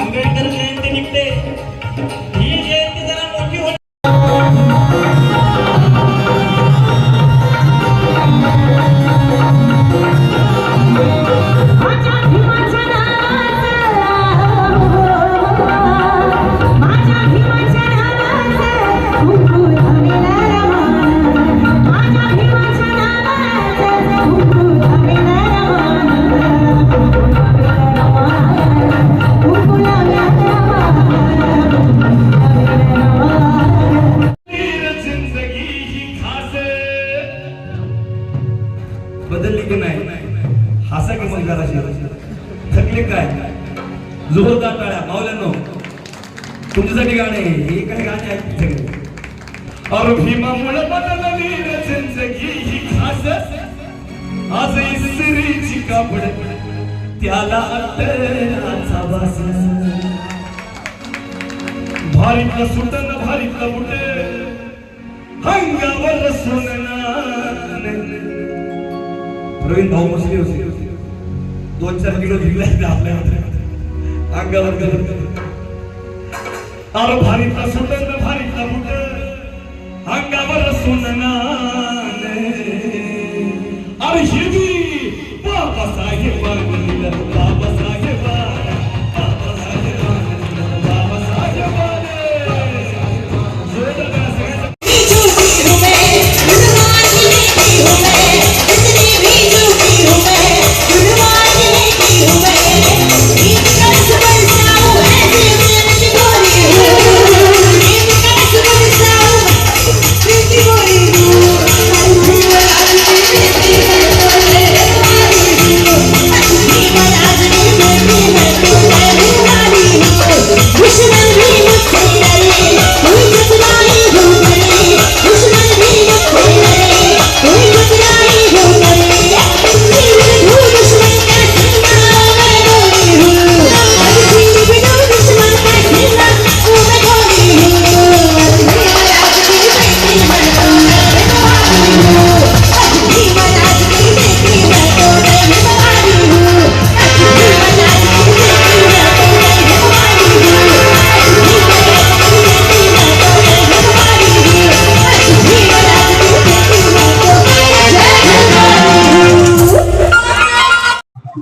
आंबेडकर बदलली की नाही हसा की मग जराशी? थकले काय? जोरदार टाळ्या. मावल्यानो तुमच्यासाठी गाणे हे काय गाणे आहेत सगळे और बदलली रे जिंदगी ही खास. आज इसरीची कापड त्याला अत्तराचा वास. भारीतलं सुटन भारीतलं बुट हंगावर सोनना प्रवीण भाऊ बसले होते. दोन चार किलो भिगले आपल्या अंगावर गलत और भारीतला सुटन भारीतला बुट अंगावर सोनना अरे हिरवी Babasaheb Babasaheb Babasaheb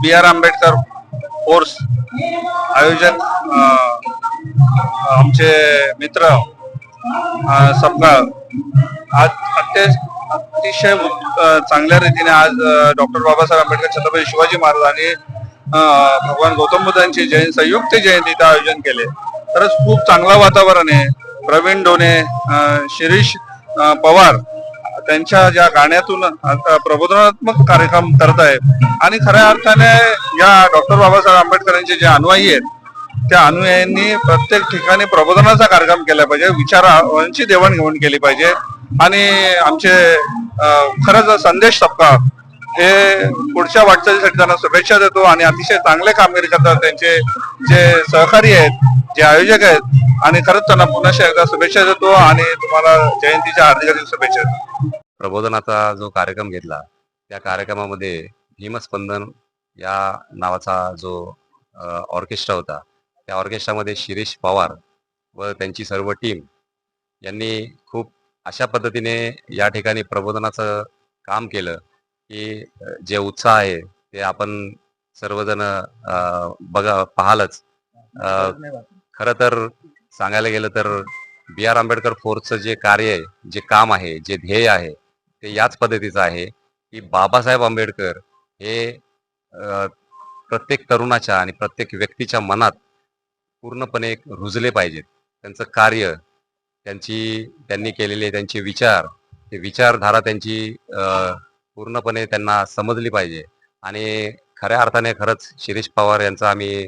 B R Ambedkar force आयोजक आमचे मित्र सपकाळ आज अत्य अतिशय चांगल्या रीतीने आज डॉक्टर बाबासाहेब आंबेडकर छत्रपती शिवाजी महाराज आणि भगवान गौतम बुद्धांची जयंती संयुक्त जयंतीचं आयोजन केले. तरच खूप चांगलं वातावरण आहे. प्रवीण डोने शिरीष पवार त्यांच्या ज्या गाण्यातून प्रबोधनात्मक कार्यक्रम करत आहेत आणि खऱ्या अर्थाने या डॉक्टर बाबासाहेब आंबेडकरांचे जे अनुयायी आहेत त्या अनुयायांनी प्रत्येक ठिकाणी प्रबोधनाचा कार्यक्रम केला पाहिजे विचारांची देवाणघेवाण केली पाहिजे आणि आमचे खरंच संदेश सप्ताह हे पुढच्या वाटचालीसाठी त्यांना शुभेच्छा देतो आणि अतिशय चांगले कामगिरी करतात त्यांचे जे सहकारी आहेत जे आयोजक आहेत आणि खरंच त्यांना पुन्हा एकदा शुभेच्छा देतो आणि तुम्हाला जयंतीच्या हार्दिक हार्दिक शुभेच्छा देतो. प्रबोधनाचा जो कार्यक्रम घेतला त्या कार्यक्रमामध्ये भीमस्पंदन या नावाचा जो ऑर्केस्ट्रा होता त्या ऑर्केस्ट्रामध्ये शिरीष पवार व त्यांची सर्व टीम यांनी खूप अशा पद्धतीने या ठिकाणी प्रबोधनाचं काम केलं. की जे उत्साह आहे ते आपण सर्वजण अ, बघा पाहालच. खर तर सांगायला गेलं तर बी आर आंबेडकर फोर्सचं जे कार्य आहे जे काम आहे जे ध्येय आहे ते याच पद्धतीचं आहे की बाबासाहेब आंबेडकर हे प्रत्येक तरुणाच्या आणि प्रत्येक व्यक्तीच्या मनात पूर्णपणे रुजले पाहिजेत. त्यांचं कार्य त्यांची त्यांनी केलेले त्यांचे विचार ते विचारधारा त्यांची पूर्णपणे त्यांना समजली पाहिजे. आणि खऱ्या अर्थाने खरंच शिरीष पवार यांचं आम्ही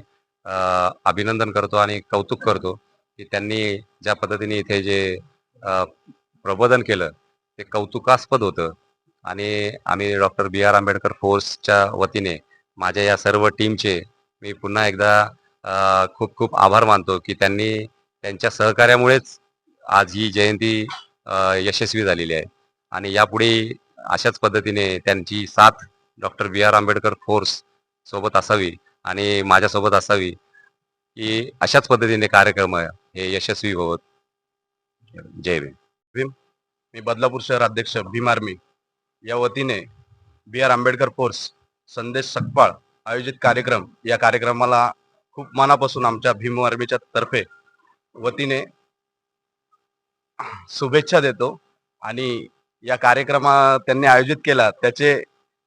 अभिनंदन करतो आणि कौतुक करतो की त्यांनी ज्या पद्धतीने इथे जे प्रबोधन केलं ते कौतुकास्पद होतं. आणि आम्ही डॉक्टर बी आर आंबेडकर फोर्सच्या वतीने माझ्या या सर्व टीमचे मी पुन्हा एकदा खूप खूप आभार मानतो की त्यांनी त्यांच्या सहकार्यामुळेच आज ही जयंती यशस्वी झालेली आहे. आणि यापुढे अशाच पद्धतीने त्यांची साथ doctor B R Ambedkar force सोबत असावी आणि माझ्यासोबत असावी की अशाच पद्धतीने कार्यक्रम हे यशस्वी होत. जय भीम मी बदलापूर शहर अध्यक्ष भीम आर्मी. या वतीने बी आर आंबेडकर फोर्स संदेश सकपाळ आयोजित कार्यक्रम या कार्यक्रमाला खूप मनापासून आमच्या भीम आर्मीच्या तर्फे वतीने शुभेच्छा देतो आणि या कार्यक्रमा त्यांनी आयोजित केला. त्याचे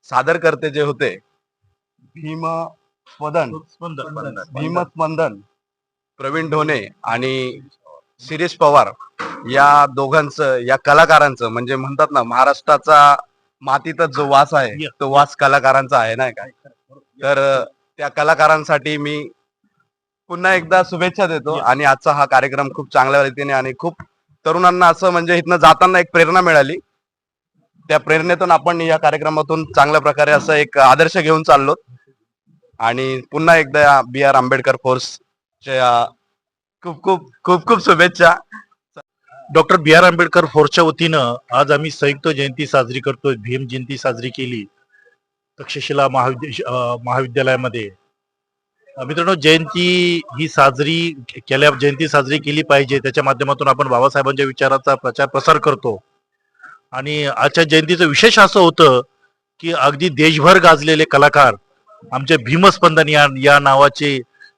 सादरकर्ते जे होते भीम स्पदन भीमस्पंदन प्रवीण ढोणे आणि शिरीष पवार या दोघांचं या कलाकारांचं म्हणजे म्हणतात ना महाराष्ट्राचा मातीतच जो वास आहे तो वास कलाकारांचा आहे नाही का? तर त्या कलाकारांसाठी मी पुन्हा एकदा शुभेच्छा देतो आणि आजचा हा कार्यक्रम खूप चांगल्या रीतीने आणि खूप तरुणांना असं म्हणजे इथनं जाताना एक प्रेरणा मिळाली. त्या प्रेरणेतून आपण या कार्यक्रमातून चांगल्या प्रकारे असं एक आदर्श घेऊन चाललो आणि पुन्हा एकदा बी आर आंबेडकर फोर्सच्या खूप खूप खूप खूप शुभेच्छा. डॉक्टर बी आर आंबेडकर फोर्सच्या वतीनं आज आम्ही संयुक्त जयंती साजरी करतोय भीम जयंती साजरी केली. तक्षशिला महाविद्या महाविद्यालयामध्ये. मित्रांनो जयंती ही साजरी केल्या जयंती साजरी केली पाहिजे. त्याच्या माध्यमातून आपण बाबासाहेबांच्या विचाराचा प्रचार प्रसार करतो. आणि आजच्या जयंतीचं विशेष असं होतं की अगदी देशभर गाजलेले कलाकार आमचे भीमस्पंदन या या नावाचे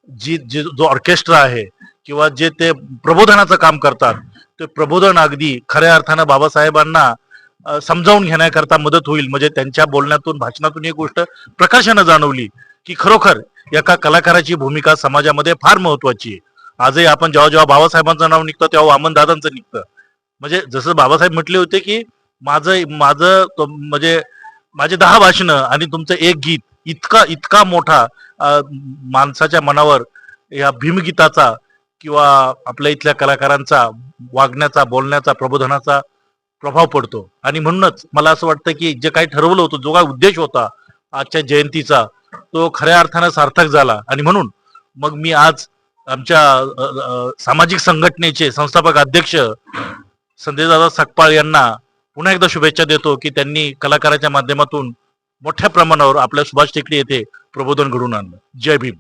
जी जी जो ऑर्केस्ट्रा आहे किंवा जे ते प्रबोधनाचं काम करतात ते प्रबोधन अगदी खऱ्या अर्थानं बाबासाहेबांना समजावून घेण्याकरता मदत होईल. म्हणजे त्यांच्या बोलण्यातून भाषणातून एक गोष्ट प्रकाशानं जाणवली की खरोखर एका कलाकाराची भूमिका समाजामध्ये फार महत्वाची आहे. आजही आपण जेव्हा जेव्हा बाबासाहेबांचं नाव निघतं तेव्हा वामन दादांचं निघतं. म्हणजे जसं बाबासाहेब म्हटले होते की माझं माझं म्हणजे माझे दहा भाषणं आणि तुमचं एक गीत इतका इतका मोठा माणसाच्या मनावर या भीमगीताचा किंवा आपल्या इथल्या कलाकारांचा वागण्याचा बोलण्याचा प्रबोधनाचा प्रभाव पडतो. आणि म्हणूनच मला असं वाटतं की जे काही ठरवलं होतं जो काय उद्देश होता आजच्या जयंतीचा तो खऱ्या अर्थानं सार्थक झाला. आणि म्हणून मग मी आज आमच्या सामाजिक संघटनेचे संस्थापक अध्यक्ष संदेशदादा सकपाळ यांना पुन्हा एकदा शुभेच्छा देतो की त्यांनी कलाकाराच्या माध्यमातून मोठ्या प्रमाणावर आपल्या सुभाष टेकडी येथे प्रबोधन घडवून आणलं. जय भीम.